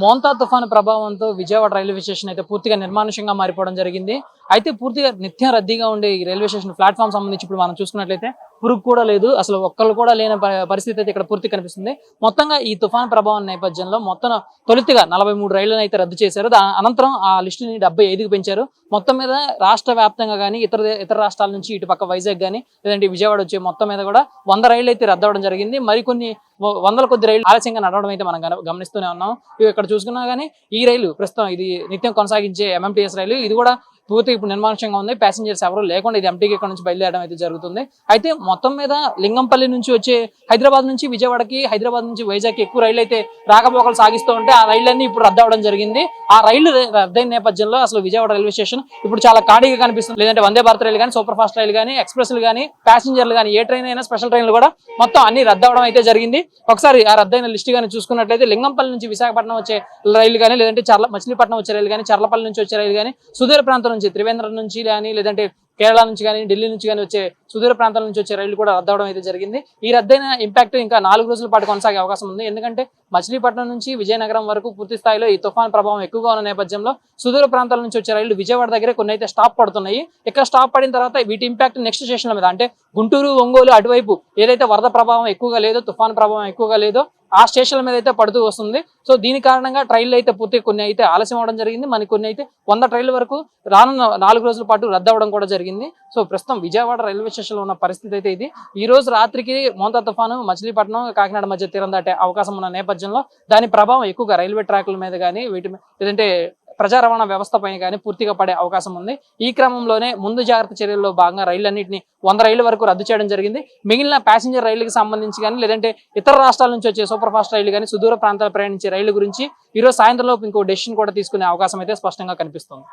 మోంతా తుఫాను ప్రభావంతో Vijayawada railway station అయితే పూర్తిగా నిర్మానుష్యంగా మారిపోవడం జరిగింది. అయితే పూర్తిగా నిత్యం రద్దీగా ఉండే ఈ రైల్వే స్టేషన్ ప్లాట్ఫామ్ సంబంధించి ఇప్పుడు మనం చూసుకున్నట్లయితే పురుగు కూడా లేదు. అసలు ఒక్కరు కూడా లేని పరిస్థితి అయితే ఇక్కడ పూర్తి కనిపిస్తుంది. మొత్తంగా ఈ తుఫాన్ ప్రభావం నేపథ్యంలో మొత్తం తొలితిగా నలభై మూడు రైళ్ళను అయితే రద్దు చేశారు. దా అనంతరం ఆ లిస్టుని డెబ్బై ఐదుకి పెంచారు. మొత్తం మీద రాష్ట్ర వ్యాప్తంగా కానీ ఇతర ఇతర రాష్ట్రాల నుంచి ఇటు పక్క వైజాగ్ కానీ లేదంటే విజయవాడ వచ్చే మొత్తం మీద కూడా వంద రైళ్ళు అయితే రద్దు అవ్వడం జరిగింది. మరికొన్ని వందల కొద్ది రైళ్ళు ఆలస్యంగా నడవడం అయితే మనం గమనిస్తూనే ఉన్నాం. ఇవి ఇక్కడ చూసుకున్నా కానీ ఈ రైలు ప్రస్తుతం ఇది నిత్యం కొనసాగించే ఎంఎంటీఎస్ రైలు. ఇది కూడా పూర్తి ఇప్పుడు నిర్మానుష్యంగా ఉంది. ప్యాసింజర్స్ ఎవరు లేకుండా ఇది ఎంటీకి ఇక్కడ నుంచి బయలుదేరడం అయితే జరుగుతుంది. అయితే మొత్తం మీద లింగంపల్లి నుంచి వచ్చే హైదరాబాద్ నుంచి విజయవాడకి హైదరాబాద్ నుంచి వైజాగ్ ఎక్కువ రైళ్ళు అయితే రాకపోకలు సాగిస్తూ ఉంటే ఆ రైళ్ళన్నీ ఇప్పుడు రద్దు అవడం జరిగింది. ఆ రైళ్ళు రద్దయిన నేపథ్యంలో అసలు విజయవాడ రైల్వే స్టేషన్ ఇప్పుడు చాలా ఖాళీగా కనిపిస్తుంది. లేదంటే వందే భారత్ రైలు కానీ సూపర్ ఫాస్ట్ రైలు కానీ ఎక్స్ప్రెస్లు కానీ ప్యాసింజర్లు కానీ ఏ ట్రైన్ అయినా స్పెషల్ ట్రైన్లు కూడా మొత్తం అన్ని రద్దు అవడం అయితే జరిగింది. ఒకసారి ఆ రద్దయిన లిస్ట్ కానీ చూసుకున్నట్లయితే లింగంపల్లి నుంచి విశాఖపట్నం వచ్చే రైలు కానీ లేదంటే చర్ల మచిలీపట్నం వచ్చే రైలు కానీ చర్లపల్లి నుంచి వచ్చే రైలు కానీ సుదూర ప్రాంతం నుంచి త్రివేంద్రం నుంచి కానీ లేదంటే కేరళ నుంచి కానీ ఢిల్లీ నుంచి కానీ వచ్చే సుదూర ప్రాంతాల నుంచి వచ్చే రైళ్ళు కూడా రద్దు అవడం అయితే జరిగింది. ఈ రద్దైన ఇంపాక్ట్ ఇంకా నాలుగు రోజుల పాటు కొనసాగే అవకాశం ఉంది. ఎందుకంటే మచిలీపట్నం నుంచి విజయనగరం వరకు పూర్తి స్థాయిలో ఈ తుఫాన్ ప్రభావం ఎక్కువగా ఉన్న నేపథ్యంలో సుదూర ప్రాంతాల నుంచి వచ్చే రైళ్ళు విజయవాడ దగ్గరే కొన్ని అయితే స్టాప్ పడుతున్నాయి. ఇక్కడ స్టాప్ పడిన తర్వాత వీటి ఇంపాక్ట్ నెక్స్ట్ స్టేషన్ల మీద అంటే గుంటూరు ఒంగోలు అటువైపు ఏదైతే వరద ప్రభావం ఎక్కువగా లేదో తుఫాన్ ప్రభావం ఎక్కువగా లేదో ఆ స్టేషన్ల మీద అయితే పడుతూ వస్తుంది. సో దీని కారణంగా ట్రైన్లు అయితే పూర్తి కొన్ని అయితే ఆలస్యం అవడం జరిగింది. మనకి కొన్ని అయితే వంద ట్రైన్ల వరకు రానున్న నాలుగు రోజుల పాటు రద్దు అవ్వడం కూడా జరిగింది. సో ప్రస్తుతం విజయవాడ రైల్వే స్టేషన్లో ఉన్న పరిస్థితి అయితే ఇది. ఈ రోజు రాత్రికి మోంతా తుఫాను మచిలీపట్నం కాకినాడ మధ్య తీరం దాటే అవకాశం ఉన్న నేపథ్యంలో దాని ప్రభావం ఎక్కువగా రైల్వే ట్రాకుల మీద కానీ వీటి లేదంటే ప్రజా రవాణా వ్యవస్థ పైన కానీ పూర్తిగా పడే అవకాశం ఉంది. ఈ క్రమంలోనే ముందు జాగ్రత్త చర్యల్లో భాగంగా రైళ్ళన్నింటినీ వంద రైళ్ళ వరకు రద్దు చేయడం జరిగింది. మిగిలిన ప్యాసింజర్ రైళ్ళకు సంబంధించి కానీ లేదంటే ఇతర రాష్ట్రాల నుంచి వచ్చే సూపర్ ఫాస్ట్ రైళ్ళు కానీ సుదూర ప్రాంతాలు ప్రయాణించే రైళ్ళ గురించి ఈరోజు సాయంత్రంలోపు సాయంత్రం లోపు ఇంకో డెసిషన్ కూడా తీసుకునే అవకాశం అయితే స్పష్టంగా కనిపిస్తుంది.